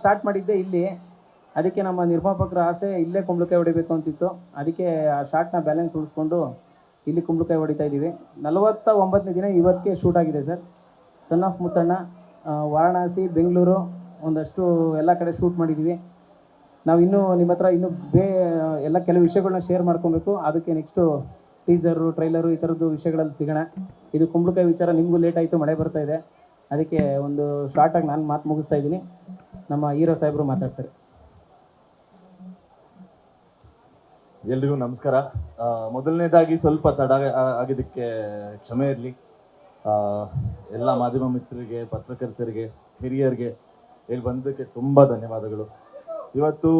Start ಮಾಡಿದ್ದೆ ಇಲ್ಲಿ. ಅದಕ್ಕೆ ನಮ್ಮ ನಿರ್ಮಾಪಕರ ಆಸೆ ಇಲ್ಲೇ ಕುಂಬಳಕಾಯಿ ಹೊಡಿಬೇಕು ಅಂತಿತ್ತು. ಅದಕ್ಕೆ ಆ ಶಾರ್ಟ್ನ ಬ್ಯಾಲೆನ್ಸ್ ಉಳಿಸ್ಕೊಂಡು ಇಲ್ಲಿ ಕುಂಬಳಕಾಯಿ ಹೊಡಿತಾ ಇದ್ದೀವಿ. ನಲವತ್ತ ಒಂಬತ್ತನೇ ದಿನ ಇವತ್ತಿಗೆ ಶೂಟ್ ಆಗಿದೆ sir. Son of Muthanna Varanasi, Bengaluru ಒಂದಷ್ಟು ಎಲ್ಲ ಕಡೆ ಶೂಟ್ ಮಾಡಿದ್ದೀವಿ. ನಾವು ಇನ್ನೂ ನಿಮ್ಮ ಹತ್ರ ಇನ್ನೂ ಬೇ, ಎಲ್ಲ ಕೆಲವು ವಿಷಯಗಳನ್ನ ಶೇರ್ ಮಾಡ್ಕೊಬೇಕು. ಅದಕ್ಕೆ ನೆಕ್ಸ್ಟು ಟೀಸರು ಟ್ರೈಲರು ಈ ಥರದ್ದು ವಿಷಯಗಳಲ್ಲಿ ಸಿಗೋಣ. ಇದು ಕುಂಬಳಕಾಯಿ ವಿಚಾರ ನಿಮಗೂ ಲೇಟ್ ಆಯಿತು, ಮಳೆ ಬರ್ತಾ ಇದೆ. ಅದಕ್ಕೆ ಒಂದು ಶಾರ್ಟಾಗಿ ನಾನು ಮಾತು ಮುಗಿಸ್ತಾ ಇದ್ದೀನಿ. ನಮ್ಮ ಹೀರೋ ಸಾಹೇಬರು ಮಾತಾಡ್ತಾರೆ. ಎಲ್ರಿಗೂ ನಮಸ್ಕಾರ. ಮೊದಲನೇದಾಗಿ ಸ್ವಲ್ಪ ತಡ ಆಗಿದ್ದಕ್ಕೆ ಕ್ಷಮೆ ಇರಲಿ. ಎಲ್ಲ ಮಾಧ್ಯಮ ಮಿತ್ರರಿಗೆ, ಪತ್ರಕರ್ತರಿಗೆ, ಹಿರಿಯರಿಗೆ ಇಲ್ಲಿ ಬಂದಕ್ಕೆ ತುಂಬ ಧನ್ಯವಾದಗಳು. ಇವತ್ತು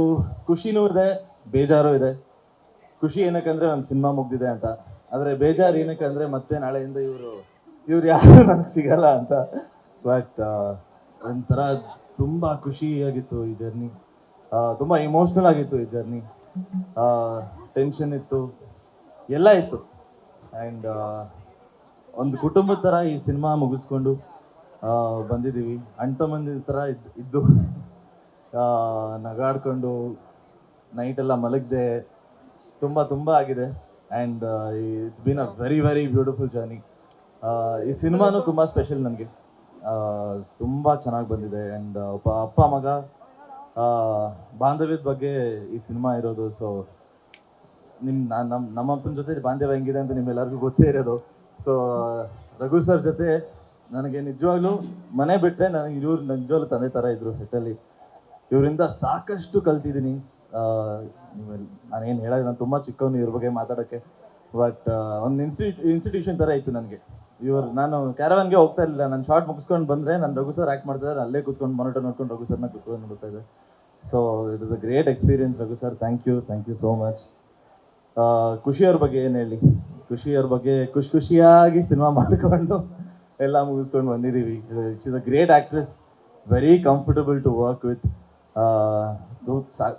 ಖುಷಿನೂ ಇದೆ, ಬೇಜಾರು ಇದೆ. ಖುಷಿ ಏನಕ್ಕಂದ್ರೆ ನನ್ನ ಸಿನಿಮಾ ಮುಗ್ದಿದೆ ಅಂತ. ಆದರೆ ಬೇಜಾರು ಏನಕ್ಕಂದ್ರೆ ಮತ್ತೆ ನಾಳೆಯಿಂದ ಇವರು ಇವ್ರು ಯಾರು ನನಗೆ ಸಿಗಲ್ಲ ಅಂತ. ಬಟ್ ಒಂಥರ ತುಂಬ ಖುಷಿಯಾಗಿತ್ತು ಈ ಜರ್ನಿ ತುಂಬ ಇಮೋಷ್ನಲ್ ಆಗಿತ್ತು ಈ ಜರ್ನಿ ಟೆನ್ಷನ್ ಇತ್ತು. ಎಲ್ಲ ಇತ್ತು. ಆ್ಯಂಡ್ ಒಂದು ಕುಟುಂಬದ ಥರ ಈ ಸಿನಿಮಾ ಮುಗಿಸ್ಕೊಂಡು ಬಂದಿದ್ದೀವಿ. ಅಣ್ಣ ಮಂದಿ ಥರ ಇದ್ದು ಇದ್ದು ನಗಾಡ್ಕೊಂಡು ನೈಟೆಲ್ಲ ಮಲಗಿದೆ ತುಂಬ ತುಂಬ ಆಗಿದೆ. And it's been a very very beautiful journey ಈ ಸಿನಿಮಾನು ತುಂಬ ಸ್ಪೆಷಲ್ ನನಗೆ. ತುಂಬ ಚೆನ್ನಾಗಿ ಬಂದಿದೆ. ಆ್ಯಂಡ್ ಒಬ್ಬ ಅಪ್ಪ, ಮಗ ಬಾಂಧವ್ಯದ ಬಗ್ಗೆ ಈ ಸಿನಿಮಾ ಇರೋದು. ಸೊ ನಿಮ್ಮ ನಮ್ಮ ನಮ್ ನಮ್ಮಪ್ಪನ ಜೊತೆ ಬಾಂಧವ್ಯ ಹೆಂಗಿದೆ ಅಂತ ನಿಮ್ಮೆಲ್ಲರಿಗೂ ಗೊತ್ತೇ ಇರೋದು. ಸೊ ರಘು ಸರ್ ಜೊತೆ ನನಗೆ ನಿಜವಾಗ್ಲೂ ಮನೆ ಬಿಟ್ಟರೆ ನನಗೆ ಇವ್ರು ನಿಜವಾಗ್ಲೂ ತಂದೆ ಥರ ಇದ್ರು ಸೆಟ್ಟಲ್ಲಿ ಇವರಿಂದ ಸಾಕಷ್ಟು ಕಲ್ತಿದ್ದೀನಿ. ನಾನೇನು ಹೇಳೋದು ನಾನು ತುಂಬ ಚಿಕ್ಕವನು ಇವ್ರ ಬಗ್ಗೆ ಮಾತಾಡೋಕ್ಕೆ. ಬಟ್ ಒಂದು ಇನ್ಸ್ಟಿ ಇನ್ಸ್ಟಿಟ್ಯೂಷನ್ ಥರ ಇತ್ತು ನನಗೆ. ಇವ್ರು ನಾನು ಕ್ಯಾರವನ್ಗೆ ಹೋಗ್ತಾ ಇರಲಿಲ್ಲ. ನಾನು ಶಾರ್ಟ್ ಮುಗಿಸ್ಕೊಂಡು ಬಂದರೆ ನಾನು ರಘು ಸರ್ ಆ್ಯಕ್ಟ್ ಮಾಡ್ತಿದ್ದಾರೆ ಅಲ್ಲೇ ಕೂತ್ಕೊಂಡು ಮಾನಿಟರ್ ನೋಡ್ಕೊಂಡು ರಘು ಸರ್ನ ಕೂತ್ಕೊಂಡು ನೋಡ್ತಾ ಇದ್ದೆ. So it is a great experience Raghu sir thank you thank you so much ಖುಷಿಯವ್ರ ಬಗ್ಗೆ ಏನು ಹೇಳಿ? ಖುಷಿಯವ್ರ ಬಗ್ಗೆ ಖುಷಿ ಖುಷಿಯಾಗಿ ಸಿನಿಮಾ ಮಾಡಿಕೊಂಡು ಎಲ್ಲ ಮುಗಿಸ್ಕೊಂಡು ಬಂದಿದ್ದೀವಿ. It's is a great actress very comfortable to work with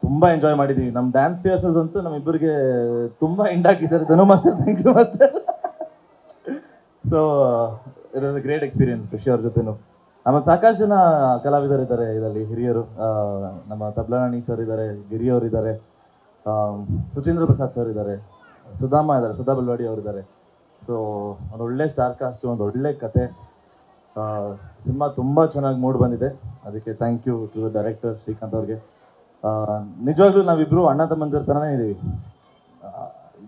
ತುಂಬ ಎಂಜಾಯ್ ಮಾಡಿದ್ದೀವಿ. ನಮ್ಮ ಡ್ಯಾನ್ಸ್ ಅಂತೂ ನಮ್ಮಿಬ್ಬರಿಗೆ ತುಂಬ ಎಂಡ್ ಹಾಕಿದ್ದಾರೆ Dhanu master thank you master. So it a great experience ಖುಷಿ ಅವ್ರ ಜೊತೆನು. ಆಮೇಲೆ ಸಾಕಷ್ಟು ಜನ ಕಲಾವಿದರು ಇದ್ದಾರೆ ಇದರಲ್ಲಿ, ಹಿರಿಯರು. ನಮ್ಮ ತಬ್ಲಾಣಿ ಸರ್ ಇದ್ದಾರೆ, ಗಿರಿಯವರು ಇದ್ದಾರೆ. ಸುಚೇಂದ್ರ ಪ್ರಸಾದ್ ಸರ್ ಇದ್ದಾರೆ. ಸುಧಾಮ ಇದ್ದಾರೆ, ಸುಧಾ ಬಲ್ವಾಡಿ ಅವರು ಇದ್ದಾರೆ. ಸೊ ಒಂದು ಒಳ್ಳೆ ಸ್ಟಾರ್ ಕಾಸ್ಟ್ ಒಂದು ಒಳ್ಳೆ ಕತೆ. ಸಿನಿಮಾ ತುಂಬ ಚೆನ್ನಾಗಿ ಮೂಡ್ ಬಂದಿದೆ. ಅದಕ್ಕೆ thank you to director Srikanth ಅವ್ರಿಗೆ. ನಿಜವಾಗ್ಲೂ ನಾವಿಬ್ರು ಅಣ್ಣ ತಮ್ಮಂದಿರ ಥರನೇ ಇದ್ದೀವಿ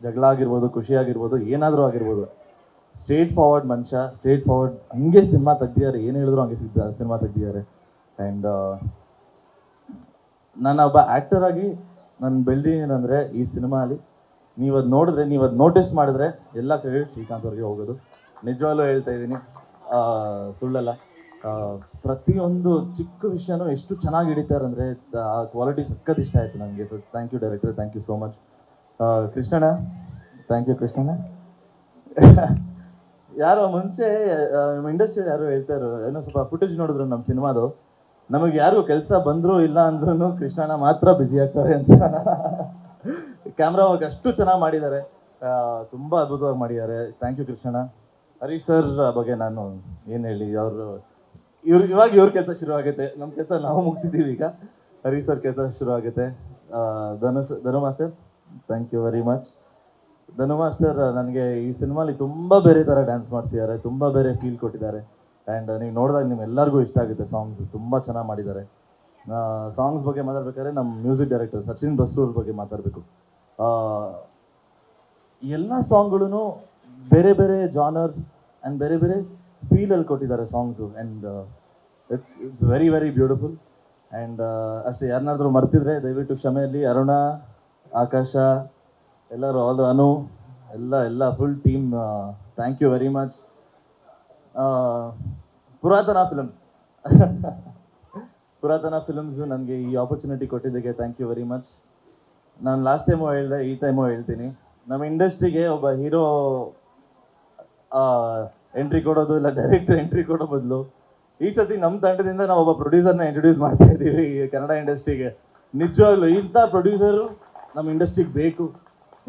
ಜಗಳ ಆಗಿರ್ಬೋದು, ಖುಷಿ ಆಗಿರ್ಬೋದು, ಏನಾದರೂ ಆಗಿರ್ಬೋದು. ಸ್ಟ್ರೇಟ್ ಫಾರ್ವರ್ಡ್ ಮನುಷ್ಯ ಸ್ಟ್ರೇಟ್ ಫಾರ್ವರ್ಡ್ ಹಂಗೆ ಸಿನಿಮಾ ತೆಗ್ದಿದ್ದಾರೆ, ಏನು ಹೇಳಿದ್ರು ಹಂಗೆ ಸಿಗ್ತ, ಸಿನಿಮಾ ತೆಗ್ದಿದ್ದಾರೆ. ಆ್ಯಂಡ್ ನಾನು ಒಬ್ಬ ಆ್ಯಕ್ಟರ್ ಆಗಿ ನಾನು ಬೆಳೆದಿದ್ದೀನಂದರೆ ಈ ಸಿನಿಮಾಲಿ ನೀವು ಅದು ನೋಡಿದ್ರೆ ನೀವು ಅದು ನೋಟಿಸ್ ಮಾಡಿದ್ರೆ ಎಲ್ಲ ಕ್ರೆಡಿಟ್ ಶ್ರೀಕಾಂತ್ ಅವ್ರಿಗೆ ಹೋಗೋದು. ನಿಜವಾಗ್ಲೂ ಹೇಳ್ತಾ ಇದ್ದೀನಿ ಸುಳ್ಳಲ್ಲ. ಪ್ರತಿಯೊಂದು ಚಿಕ್ಕ ವಿಷಯನೂ ಎಷ್ಟು ಚೆನ್ನಾಗಿ ಹಿಡಿತಾರೆ ಅಂದರೆ ಆ ಕ್ವಾಲಿಟಿ ಸಖತ್ ಇಷ್ಟ ಆಯಿತು ನನಗೆ so thank you director thank you so much Krishnanna. Thank you Krishnanna. ಯಾರೋ ಮುಂಚೆ ನಮ್ಮ ಇಂಡಸ್ಟ್ರಿಯಲ್ಲಿ ಯಾರೋ ಹೇಳ್ತಾರೆ ಏನೋ ಸ್ವಲ್ಪ ಫುಟೇಜ್ ನೋಡಿದ್ರು ನಮ್ಮ ಸಿನಿಮಾದು. ನಮಗೆ ಯಾರು ಕೆಲಸ ಬಂದ್ರು ಇಲ್ಲ ಅಂದ್ರೂ ಕೃಷ್ಣಣ್ಣ ಮಾತ್ರ ಬ್ಯುಸಿ ಆಗ್ತಾರೆ ಅಂತ. ಕ್ಯಾಮ್ರಾ ವರ್ಕ್ ಅಷ್ಟು ಚೆನ್ನಾಗಿ ಮಾಡಿದ್ದಾರೆ. ತುಂಬಾ ಅದ್ಭುತವಾಗಿ ಮಾಡಿದ್ದಾರೆ. ಥ್ಯಾಂಕ್ ಯು ಕೃಷ್ಣಣ್ಣ. ಹರೀಶ್ ಸರ್ ಬಗ್ಗೆ ನಾನು ಏನು ಹೇಳಿ, ಅವರು ಇವ್ರಿಗೆ ಇವಾಗ ಇವ್ರ ಕೆಲಸ ಶುರು ಆಗುತ್ತೆ. ನಮ್ಮ ಕೆಲಸ ನಾವು ಮುಗಿಸಿದ್ದೀವಿ ಈಗ. ಹರೀಶ್ ಸರ್ ಕೆಲಸ ಶುರು ಆಗುತ್ತೆ. Dhanu ಧನುಮಾ Dhanu master thank you very much Dhanu master ನನಗೆ ಈ ಸಿನಿಮಾಲಿ ತುಂಬ ಬೇರೆ ಥರ ಡ್ಯಾನ್ಸ್ ಮಾಡಿಸಿದ್ದಾರೆ, ತುಂಬ ಬೇರೆ ಫೀಲ್ ಕೊಟ್ಟಿದ್ದಾರೆ. ಆ್ಯಂಡ್ ನೀವು ನೋಡಿದಾಗ ನಿಮ್ಮೆಲ್ಲರಿಗೂ ಇಷ್ಟ ಆಗುತ್ತೆ ಸಾಂಗ್ಸ್ ತುಂಬ ಚೆನ್ನಾಗಿ ಮಾಡಿದ್ದಾರೆ. ಸಾಂಗ್ಸ್ ಬಗ್ಗೆ ಮಾತಾಡ್ಬೇಕಾದ್ರೆ ನಮ್ಮ ಮ್ಯೂಸಿಕ್ ಡೈರೆಕ್ಟರ್ ಸಚಿನ್ ಬಸ್ರೂರ್ ಬಗ್ಗೆ ಮಾತಾಡಬೇಕು. ಎಲ್ಲ ಸಾಂಗ್ಗಳೂ ಬೇರೆ ಬೇರೆ ಜಾನರ್ ಆ್ಯಂಡ್ ಬೇರೆ ಬೇರೆ ಫೀಲಲ್ಲಿ ಕೊಟ್ಟಿದ್ದಾರೆ songs and it's it's very very beautiful and ಅಷ್ಟೇ ಯಾರನ್ನಾದರೂ ಮರ್ತಿದ್ರೆ ದಯವಿಟ್ಟು ಕ್ಷಮೆಯಲ್ಲಿ ಅರುಣ, ಆಕಾಶ ಎಲ್ಲರೂ ಆಲ್ ಅನು, ಎಲ್ಲ ಎಲ್ಲ full team thank you very much Puratana Films Puratana Films ನನಗೆ ಈ ಆಪರ್ಚುನಿಟಿ ಕೊಟ್ಟಿದ್ದಕ್ಕೆ ಥ್ಯಾಂಕ್ ಯು ವೆರಿ ಮಚ್ ನಾನು ಲಾಸ್ಟ್ ಟೈಮು ಹೇಳಿದೆ, ಈ ಟೈಮು ಹೇಳ್ತೀನಿ. ನಮ್ಮ ಇಂಡಸ್ಟ್ರಿಗೆ ಒಬ್ಬ ಹೀರೋ ಎಂಟ್ರಿ ಕೊಡೋದು ಇಲ್ಲ ಡೈರೆಕ್ಟ್ ಎಂಟ್ರಿ ಕೊಡೋ ಬದಲು, ಈ ಸತಿ ನಮ್ಮ ತಂಡದಿಂದ ನಾವು ಒಬ್ಬ ಪ್ರೊಡ್ಯೂಸರ್ನ ಇಂಟ್ರೊಡ್ಯೂಸ್ ಮಾಡ್ತಾ ಇದ್ದೀವಿ ಕನ್ನಡ ಇಂಡಸ್ಟ್ರಿಗೆ ನಿಜವಾಗ್ಲೂ ಇಂಥ ಪ್ರೊಡ್ಯೂಸರು ನಮ್ಮ ಇಂಡಸ್ಟ್ರಿಗೆ ಬೇಕು.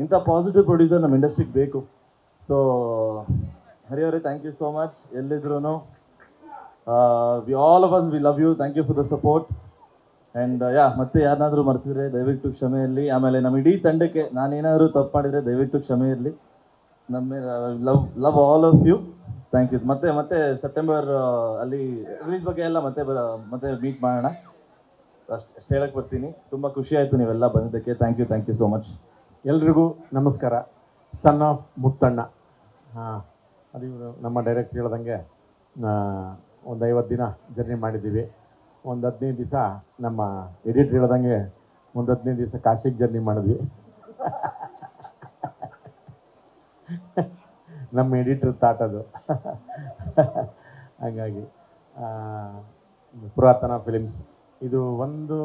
ಇಂಥ ಪಾಸಿಟಿವ್ ಪ್ರೊಡ್ಯೂಸರ್ ನಮ್ಮ ಇಂಡಸ್ಟ್ರಿಗೆ ಬೇಕು. ಸೊ ಹರಿಯವರೇ ಥ್ಯಾಂಕ್ ಯು ಸೋ ಮಚ್ ಎಲ್ಲಿದ್ರು we all of us we love you thank you for the support and yeah ಮತ್ತೆ ಯಾರನ್ನಾದರೂ ಮರ್ತಿದ್ರೆ ದಯವಿಟ್ಟು ಕ್ಷಮೆ ಇರಲಿ ಆಮೇಲೆ ನಮ್ಮ ಇಡೀ ತಂಡಕ್ಕೆ ನಾನೇನಾದರೂ ತಪ್ಪು ಮಾಡಿದರೆ ದಯವಿಟ್ಟು ಕ್ಷಮೆ ಇರಲಿ ನಮ್ಮ love love all of you thank you ಮತ್ತೆ ಮತ್ತೆ ಸೆಪ್ಟೆಂಬರ್ ಅಲ್ಲಿ ರಿಲೀಸ್ ಬಗ್ಗೆ ಎಲ್ಲ ಮತ್ತೆ ಮತ್ತೆ ಮೀಟ್ ಮಾಡೋಣ. ಅಷ್ಟು ಅಷ್ಟು ಹೇಳಕ್ಕೆ ಬರ್ತೀನಿ. ತುಂಬ ಖುಷಿ ಆಯಿತು ನೀವೆಲ್ಲ ಬಂದಿದ್ದಕ್ಕೆ. Thank you thank you so much ಎಲ್ರಿಗೂ ನಮಸ್ಕಾರ. Son of Muthanna. ಹಾಂ, ಅದು ಇವರು ನಮ್ಮ ಡೈರೆಕ್ಟ್ ಹೇಳ್ದಂಗೆ ಒಂದು ಐವತ್ತು ದಿನ ಜರ್ನಿ ಮಾಡಿದ್ದೀವಿ. ಒಂದು ಹದಿನೈದು ದಿವಸ ನಮ್ಮ ಎಡಿಟ್ ಹೇಳ್ದಂಗೆ ಒಂದು ಹದಿನೈದು ದಿವಸ ಕಾಶಿಗೆ ಜರ್ನಿ ಮಾಡಿದ್ವಿ. ನಮ್ಮ ಎಡಿಟ್ರ್ ತಾಟದು ಹಾಗಾಗಿ ಪುರಾತನ ಫಿಲಿಮ್ಸ್ ಇದು ಒಂದು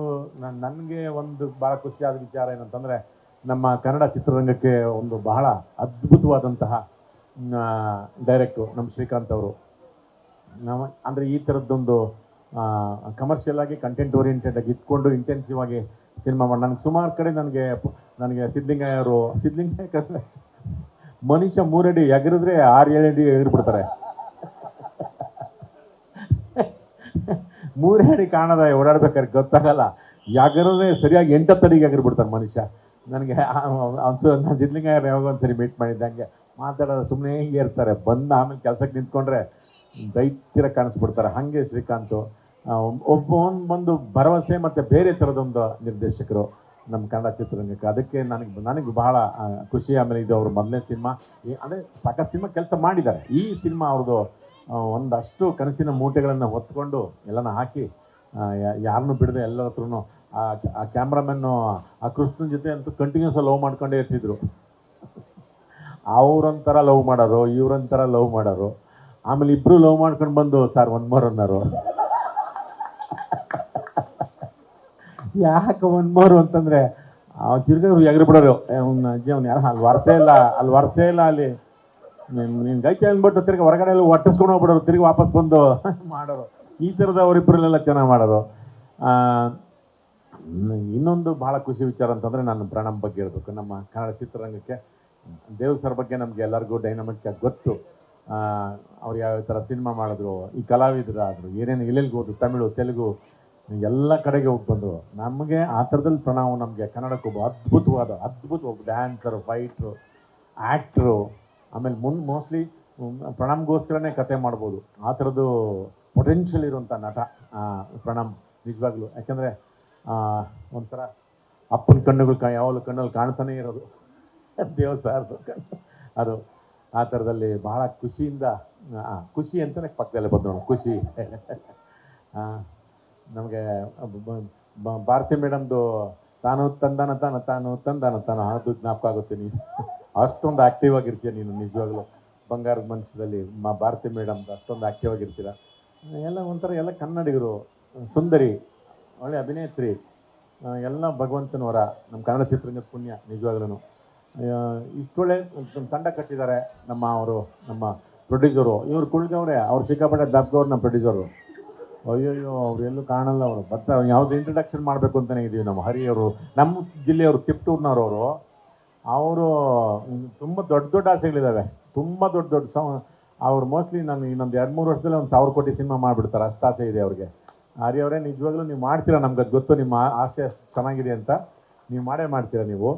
ನನಗೆ ಒಂದು ಭಾಳ ಖುಷಿಯಾದ ವಿಚಾರ ಏನಂತಂದರೆ ನಮ್ಮ ಕನ್ನಡ ಚಿತ್ರರಂಗಕ್ಕೆ ಒಂದು ಬಹಳ ಅದ್ಭುತವಾದಂತಹ ಡೈರೆಕ್ಟು ನಮ್ಮ ಶ್ರೀಕಾಂತ್ ಅವರು. ನಮ್ಮ, ಅಂದರೆ ಈ ಥರದ್ದೊಂದು ಕಮರ್ಷಿಯಲ್ ಆಗಿ ಕಂಟೆಂಟ್ ಓರಿಯೆಂಟೆಡ್ ಆಗಿ ಇಟ್ಕೊಂಡು ಇಂಟೆನ್ಸಿವ್ ಆಗಿ ಸಿನಿಮಾ ಮಾಡಿ ನನಗೆ ಸುಮಾರು ಕಡೆ ನನಗೆ ನನಗೆ ಸಿದ್ಲಿಂಗಯ್ಯ ಅವರು ಸಿದ್ಲಿಂಗಯ್ಯ ಯಾಕಂದ್ರೆ ಮನುಷ್ಯ ಮೂರಡಿ ಎಗರಿದ್ರೆ ಆರು ಏಳಡಿ ಎಗರ್ಬಿಡ್ತಾರೆ. ಮೂರೇ ಅಡಿ ಕಾಣದ ಓಡಾಡ್ಬೇಕಾದ್ರೆ ಗೊತ್ತಾಗಲ್ಲ. ಯಾಗರದ್ರೆ ಸರಿಯಾಗಿ ಎಂಟತ್ತಡಿಗೆ ಅಡಿಗೆ ಎಗರ್ಬಿಡ್ತಾನೆ ಮನುಷ್ಯ. ನನಗೆ ಅನ್ಸು ನಾನು ಸಿದ್ಲಿಂಗಯ್ಯ ಯಾವಾಗ ಒಂದ್ಸರಿ ಮೀಟ್ ಮಾಡಿದ್ದೆ ಹಂಗೆ ಮಾತಾಡೋದು ಸುಮ್ಮನೆ ಹಿಂಗೆ ಇರ್ತಾರೆ. ಬಂದು ಆಮೇಲೆ ಕೆಲಸಕ್ಕೆ ನಿಂತ್ಕೊಂಡ್ರೆ ದೈತ್ಯರ ಕಾಣಿಸ್ಬಿಡ್ತಾರೆ. ಹಾಗೆ ಶ್ರೀಕಾಂತು. ಒಬ್ಬ ಒಂದು ಒಂದು ಭರವಸೆ ಮತ್ತು ಬೇರೆ ಥರದೊಂದು ನಿರ್ದೇಶಕರು ನಮ್ಮ ಕನ್ನಡ ಚಿತ್ರರಂಗಕ್ಕೆ. ಅದಕ್ಕೆ ನನಗೆ ನನಗೆ ಬಹಳ ಖುಷಿ. ಆಮೇಲೆ ಇದು ಅವ್ರ ಮೊದಲನೇ ಸಿನಿಮಾ. ಅಂದರೆ ಸಾಕಷ್ಟು ಸಿನಿಮಾ ಕೆಲಸ ಮಾಡಿದ್ದಾರೆ. ಈ ಸಿನಿಮಾ ಅವ್ರದ್ದು ಒಂದಷ್ಟು ಕನಸಿನ ಮೂಟೆಗಳನ್ನು ಹೊತ್ಕೊಂಡು ಎಲ್ಲನ ಹಾಕಿ ಯಾರನ್ನೂ ಬಿಡದೆ ಎಲ್ಲರ ಹತ್ರನು ಆ ಕ್ಯಾಮ್ರಾಮನ್ನು ಆ ಕೃಷ್ಣನ ಜೊತೆ ಅಂತೂ ಕಂಟಿನ್ಯೂಸ್ ಲವ್ ಮಾಡ್ಕೊಂಡೇ ಇರ್ತಿದ್ರು. ಅವ್ರೊಂಥರ ಲವ್ ಮಾಡೋರು, ಇವ್ರೊಂಥರ ಲವ್ ಮಾಡೋರು. ಆಮೇಲೆ ಇಬ್ರು ಲವ್ ಮಾಡ್ಕೊಂಡು ಬಂದು ಸರ್ ಒನ್ ಮೋರ್ ಅನ್ನೋರು ಯಾಕೆ ಒನ್ ಮೋರ್ ಅಂತಂದ್ರೆ ಅವ್ನು ತಿರ್ಗಿ ಎಗರಿ ಬಿಡೋರು. ಅವ್ನ, ಅಜ್ಜಿ, ಅವ್ನು ಯಾರು? ಅಲ್ಲಿ ವರ್ಷ ಇಲ್ಲ, ಅಲ್ಲಿ ವರ್ಷ ಇಲ್ಲ, ಅಲ್ಲಿ ನೀನು ಗೈತೆ ಅಂದ್ಬಿಟ್ಟು ತಿರ್ಗಿ ಹೊರಗಡೆ ಎಲ್ಲ ಒಟ್ಟಿಸ್ಕೊಂಡು ಹೋಗ್ಬಿಡೋರು. ತಿರ್ಗಿ ವಾಪಸ್ ಬಂದು ಮಾಡೋರು. ಈ ಥರದ ಅವರಿಬ್ಬರಲ್ಲೆಲ್ಲ ಚೆನ್ನಾಗಿ ಮಾಡೋರು. ಇನ್ನೊಂದು ಭಾಳ ಖುಷಿ ವಿಚಾರ ಅಂತಂದರೆ ನಾನು ಪ್ರಣಮ್ ಬಗ್ಗೆ ಹೇಳಬೇಕು. ನಮ್ಮ ಕನ್ನಡ ಚಿತ್ರರಂಗಕ್ಕೆ ದೇವ್ ಸರ್ ಬಗ್ಗೆ ನಮಗೆ ಎಲ್ಲರಿಗೂ ಡೈನಮಿಕ್ ಆಗಿ ಗೊತ್ತು. ಅವ್ರು ಯಾವ ಥರ ಸಿನಿಮಾ ಮಾಡಿದ್ರು, ಈ ಕಲಾವಿದರಾದರು, ಏನೇನು ಎಲ್ಲೆಲ್ಲಿಗೆ ಹೋದ್ರು, ತಮಿಳು, ತೆಲುಗು, ಎಲ್ಲ ಕಡೆಗೆ ಹೋಗಿ ಬಂದರು. ನಮಗೆ ಆ ಥರದಲ್ಲಿ ಪ್ರಣಾವು ನಮಗೆ ಕನ್ನಡಕ್ಕೆ ಒಬ್ಬ ಅದ್ಭುತವಾದ, ಅದ್ಭುತ ಒಬ್ಬ ಡ್ಯಾನ್ಸರು ಫೈಟ್ರು ಆ್ಯಕ್ಟ್ರು ಆಮೇಲೆ ಮುನ್ ಮೋಸ್ಟ್ಲಿ ಪ್ರಣಾಮ್ಗೋಸ್ಕರನೇ ಕತೆ ಮಾಡ್ಬೋದು. ಆ ಥರದ್ದು ಪೊಟೆನ್ಷಿಯಲ್ ಇರುವಂಥ ನಟ ಪ್ರಣಮ್ ನಿಜವಾಗ್ಲೂ. ಯಾಕೆಂದರೆ ಒಂಥರ ಅಪ್ಪನ ಕಣ್ಣುಗಳು ಕಾ, ಯಾವಾಗಲೂ ಕಣ್ಣಲ್ಲಿ ಕಾಣ್ತಾನೆ ಇರೋದು. ದೇವ್ರ ಸಾರ್ದು ಅದು ಆ ಥರದಲ್ಲಿ ಬಹಳ ಖುಷಿಯಿಂದ ಖುಷಿ ಅಂತಲೇ ಪಕ್ಕದಲ್ಲೇ ಬಂದು ಖುಷಿ. ನಮಗೆ ಭಾರತಿ ಮೇಡಮ್ದು ತಾನು ತಂದಾನ ತಾನ, ತಾನು ತಂದಾನ ತಾನು ಅದು ಜ್ಞಾಪಕ ಆಗುತ್ತೆ ನೀನು. ಅಷ್ಟೊಂದು ಆ್ಯಕ್ಟಿವ್ ಆಗಿರ್ತೀಯ ನೀನು, ನಿಜವಾಗ್ಲೂ. ಬಂಗಾರದ ಮನಸ್ಸಲ್ಲಿ ಮಾ, ಭಾರತಿ ಮೇಡಮ್ದು ಅಷ್ಟೊಂದು ಆ್ಯಕ್ಟಿವ್ ಆಗಿರ್ತೀರ. ಎಲ್ಲ ಒಂಥರ ಎಲ್ಲ ಕನ್ನಡಿಗರು, ಸುಂದರಿ. ಒಳ್ಳೆ ಅಭಿನೇತ್ರಿ. ಎಲ್ಲ ಭಗವಂತನವರ ನಮ್ಮ ಕನ್ನಡ ಚಿತ್ರರಂಗದ ಪುಣ್ಯ ನಿಜವಾಗ್ಲೂ ಇಷ್ಟೊಳ್ಳೆ ತಂಡ ಕಟ್ಟಿದ್ದಾರೆ. ನಮ್ಮ ಅವರು, ನಮ್ಮ ಪ್ರೊಡ್ಯೂಸರು ಇವರು ಕುಳಿತವ್ರೆ ಅವ್ರು ಸಿಕ್ಕಾಪಟ್ಟೆ ದಬ್ಗವ್ರು ನಮ್ಮ ಪ್ರೊಡ್ಯೂಸರು ಅಯ್ಯೋಯ್ಯೋ, ಅವ್ರು ಎಲ್ಲೂ ಕಾಣಲ್ಲ ಅವರು. ಬರ್ತಾರೆ ಯಾವ್ದು ಇಂಟ್ರಡಕ್ಷನ್ ಮಾಡಬೇಕು ಅಂತಲೇ ಇದ್ದೀವಿ ನಮ್ಮ ಹರಿಯವರು ನಮ್ಮ ಜಿಲ್ಲೆಯವರು ತಿಪ್ಟೂರ್ನವ್ರು ಅವರು ಅವರು ತುಂಬ ದೊಡ್ಡ ದೊಡ್ಡ ಆಸೆಗಳಿದ್ದಾವೆ ತುಂಬ ದೊಡ್ಡ ದೊಡ್ಡ ಸೌ, ಅವ್ರು ಮೋಸ್ಟ್ಲಿ ನಾನು ಇನ್ನೊಂದು ಎರಡು ಮೂರು ವರ್ಷದಲ್ಲಿ ಒಂದು ಸಾವಿರ ಕೋಟಿ ಸಿನಿಮಾ ಮಾಡಿಬಿಡ್ತಾರೆ. ಅಷ್ಟು ಆಸೆ ಇದೆ ಅವ್ರಿಗೆ. ಹರಿಯವರೇ ನಿಜವಾಗ್ಲೂ ನೀವು ಮಾಡ್ತೀರಾ? ನಮ್ಗೆ ಅದು ಗೊತ್ತು, ನಿಮ್ಮ ಆಸೆ ಚೆನ್ನಾಗಿದೆ ಅಂತ. ನೀವು ಮಾಡೇ ಮಾಡ್ತೀರಾ ನೀವು?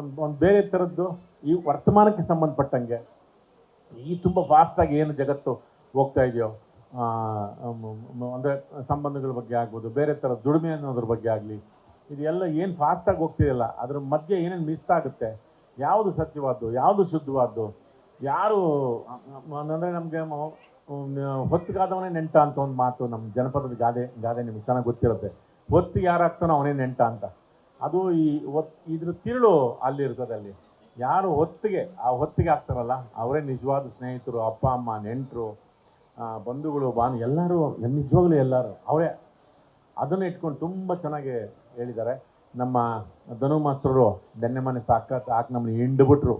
ಒಂದು ಒಂದು ಬೇರೆ ಥರದ್ದು ಈ ವರ್ತಮಾನಕ್ಕೆ ಸಂಬಂಧಪಟ್ಟಂಗೆ, ಈ ತುಂಬ ಫಾಸ್ಟಾಗಿ ಏನು ಜಗತ್ತು ಹೋಗ್ತಾ ಇದೆಯೋ ಅಂದರೆ ಸಂಬಂಧಗಳ ಬಗ್ಗೆ ಆಗ್ಬೋದು, ಬೇರೆ ಥರ ದುಡಿಮೆ ಅನ್ನೋದ್ರ ಬಗ್ಗೆ ಆಗಲಿ, ಇದೆಲ್ಲ ಏನು ಫಾಸ್ಟಾಗಿ ಹೋಗ್ತಿದೆಯಲ್ಲ, ಅದ್ರ ಮಧ್ಯೆ ಏನೇನು ಮಿಸ್ ಆಗುತ್ತೆ, ಯಾವುದು ಸತ್ಯವಾದ್ದು, ಯಾವುದು ಶುದ್ಧವಾದ್ದು, ಯಾರು ಅಂದರೆ ನಮಗೆ ಹೊತ್ತಿಗಾದವನೇ ನೆಂಟ ಅಂತ ಒಂದು ಮಾತು ನಮ್ಮ ಜನಪದದ ಗಾದೆ ಗಾದೆ ನಿಮ್ಗೆ ಚೆನ್ನಾಗಿ ಗೊತ್ತಿರುತ್ತೆ. ಹೊತ್ತಿಗೆ ಯಾರಾಗ್ತಾನೋ ಅವನೇ ನೆಂಟ ಅಂತ. ಅದು ಈ ಒತ್ ಇದ್ರ ತಿರುಳು ಅಲ್ಲಿ ಇರ್ತದೆ ಅಲ್ಲಿ. ಯಾರು ಹೊತ್ತಿಗೆ, ಆ ಹೊತ್ತಿಗೆ ಆಗ್ತಾರಲ್ಲ, ಅವರೇ ನಿಜವಾದ ಸ್ನೇಹಿತರು, ಅಪ್ಪ, ಅಮ್ಮ, ನೆಂಟರು ಬಂಧುಗಳು, ಬಾನು, ಎಲ್ಲರೂ, ನಿಜವಾಗ್ಲೂ ಎಲ್ಲರೂ, ಅವರೇ. ಅದನ್ನು ಇಟ್ಕೊಂಡು ತುಂಬ ಚೆನ್ನಾಗಿ ಹೇಳಿದ್ದಾರೆ. ನಮ್ಮ ಧನು ಮಾಸ್ತರು ಬೆನ್ನೆ ಮನೆ ಸಾಕ ಸಾಕು ನಮ್ಮನ್ನ ಹಿಂಡ್ಬಿಟ್ರು.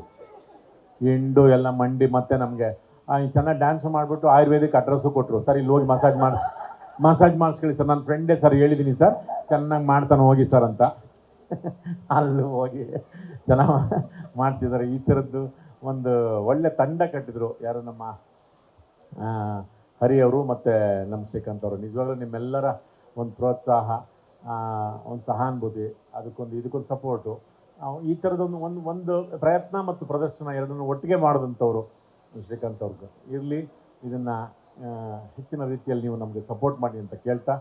ಹಿಂಡು ಎಲ್ಲ ಮಂಡಿ ಮತ್ತೆ ನಮಗೆ ಚೆನ್ನಾಗಿ ಡ್ಯಾನ್ಸ್ ಮಾಡಿಬಿಟ್ಟು ಆಯುರ್ವೇದಿಕ್ ಅಡ್ರೆಸ್ಸು ಕೊಟ್ಟರು ಸರ್, ಇಲ್ಲಿ ಹೋಗಿ ಮಸಾಜ್ ಮಾಡಿಸ್. ಮಸಾಜ್ ಮಾಡಿಸ್ಕೊಳ್ಳಿ ಸರ್. ನನ್ನ ಫ್ರೆಂಡೇ ಸರ್ ಹೇಳಿದ್ದೀನಿ ಸರ್. ಚೆನ್ನಾಗಿ ಮಾಡ್ತಾನೆ ಹೋಗಿ ಸರ್ ಅಂತ. ಅಲ್ಲಿ ಹೋಗಿ ಚೆನ್ನಾಗಿ ಮಾಡಿಸಿದ್ದಾರೆ. ಈ ಥರದ್ದು ಒಂದು ಒಳ್ಳೆ ತಂಡ ಕಟ್ಟಿದ್ರು. ಯಾರು ನಮ್ಮ ಹರಿ ಅವರು ಮತ್ತು ನಮ್ಮ ಶ್ರೀಕಾಂತ್ ಅವರು. ನಿಜವಾಗ್ಲೂ ನಿಮ್ಮೆಲ್ಲರ ಒಂದು ಪ್ರೋತ್ಸಾಹ ಒಂದು ಸಹಾನುಭೂತಿ, ಅದಕ್ಕೊಂದು, ಇದಕ್ಕೊಂದು ಸಪೋರ್ಟು ಈ ಥರದೊಂದು ಒಂದು ಒಂದು ಪ್ರಯತ್ನ ಮತ್ತು ಪ್ರದರ್ಶನ ಎರಡನ್ನು ಒಟ್ಟಿಗೆ ಮಾಡಿದಂಥವ್ರು. ಶ್ರೀಕಾಂತ್ ಅವ್ರಿಗೆ. ಇರಲಿ, ಇದನ್ನು ಹೆಚ್ಚಿನ ರೀತಿಯಲ್ಲಿ ನೀವು ನಮಗೆ ಸಪೋರ್ಟ್ ಮಾಡಿ ಅಂತ ಕೇಳ್ತಾ,